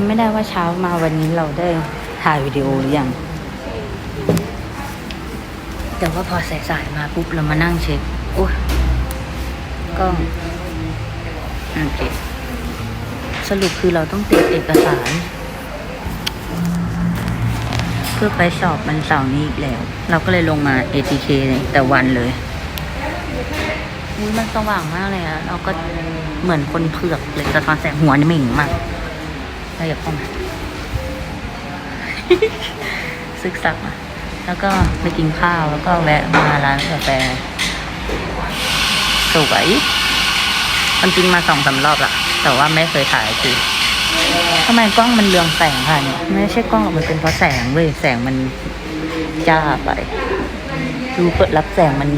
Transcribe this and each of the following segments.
ำไม่ได้ว่าเช้ามาวันนี้เราได้ถ่ายวิดีโอหรือยัง แต่ว่าพอสายๆมาปุ๊บเรามานั่งเช็คโอ้ยกล้องโอเคสรุปคือเราต้องเตรียมเอกสาร เพื่อไปสอบมันเสาร์นี้อีกแล้ว เราก็เลยลงมา ATK แต่วันเลยอุ๊ยมันสว่างมากเลยอะเราก็เหมือนคนเผือกเลยสะท้อนแสงหัวนี่เหม่งมาก เราอยากเข้ามาซึกซักมาแล้วก็ไปกินข้าวแล้วก็แวะมาร้านกาแฟสวยมันจริงมาสองสามรอบละแต่ว่าไม่เคยถ่ายคือทำไมกล้องมันเรืองแสงค่ะเนี่ยไม่ใช่กล้องหรอกมันเป็นเพราะแสงเว้ยแสงมันจ้าไปรูเปิดรับแสงมัน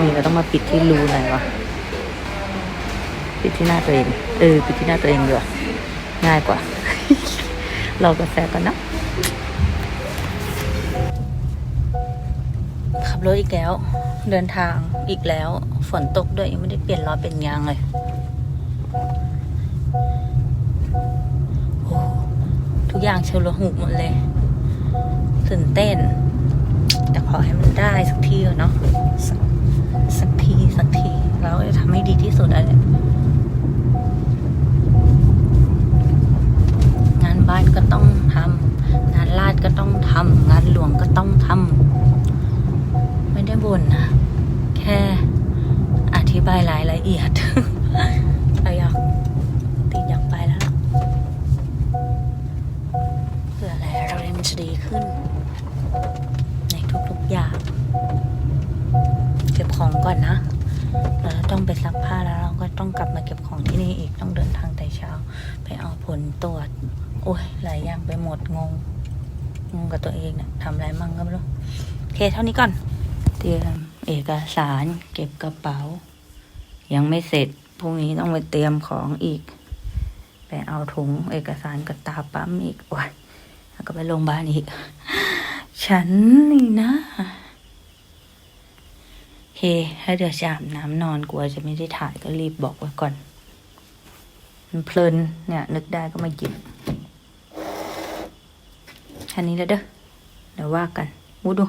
มีเราต้องมาปิดที่รูอะไรวะปิดที่หน้าตัวเองเออปิดที่หน้าตัวเองดีกว่าง่ายกว่า รอกาแฟก่อนนะขับรถอีกแล้ว เดินทางอีกแล้ว ฝนตกด้วยยังไม่ได้เปลี่ยนล้อเป็นยางเลยทุกอย่างเชลหูหมดเลยตื่นเต้น แต่ขอให้มันได้สักทีเนาะสักสักทีสักทีเราจะทำให้ วงก็ต้องทำไม่ได้บ่นนะแค่อธิบายรายละเอียดเราอยากติดอยากไปแล้วเพื่ออะไรเราเรียนมันจะดีขึ้น ในทุกๆอย่าง เก็บของก่อนนะแล้วเราต้องไปซักผ้าแล้วเราก็ต้องกลับมาเก็บของที่นี่อีกต้องเดินทางแต่เช้า ไปเอาผลตรวจ โอ้ยหลายอย่างไปหมดงง งงกับตัวเองเนี่ยทำอะไรมั่งก็ไม่รู้โอเคเท่านี้ก่อน เตรียมเอกสารเก็บกระเป๋า ยังไม่เสร็จพรุ่งนี้ต้องไปเตรียมของอีก ไปเอาถุงเอกสารกับตาปั๊มอีกโอ้ยแล้วก็ไปโรงพยาบาลอีก ฉันนี่นะโอเคให้เดี๋ยวจะอาบน้ำนอนกลัวจะไม่ได้ถ่ายก็รีบบอกไว้ก่อน มันเพลินเนี่ย นึกได้ก็มาหยิบ อันนี้แล้วเด้อเดี๋ยวว่ากันวูดู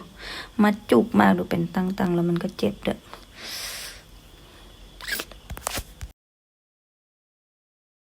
มาจุกมากดูเป็นตั้งๆแล้วมันก็เจ็บเด้อ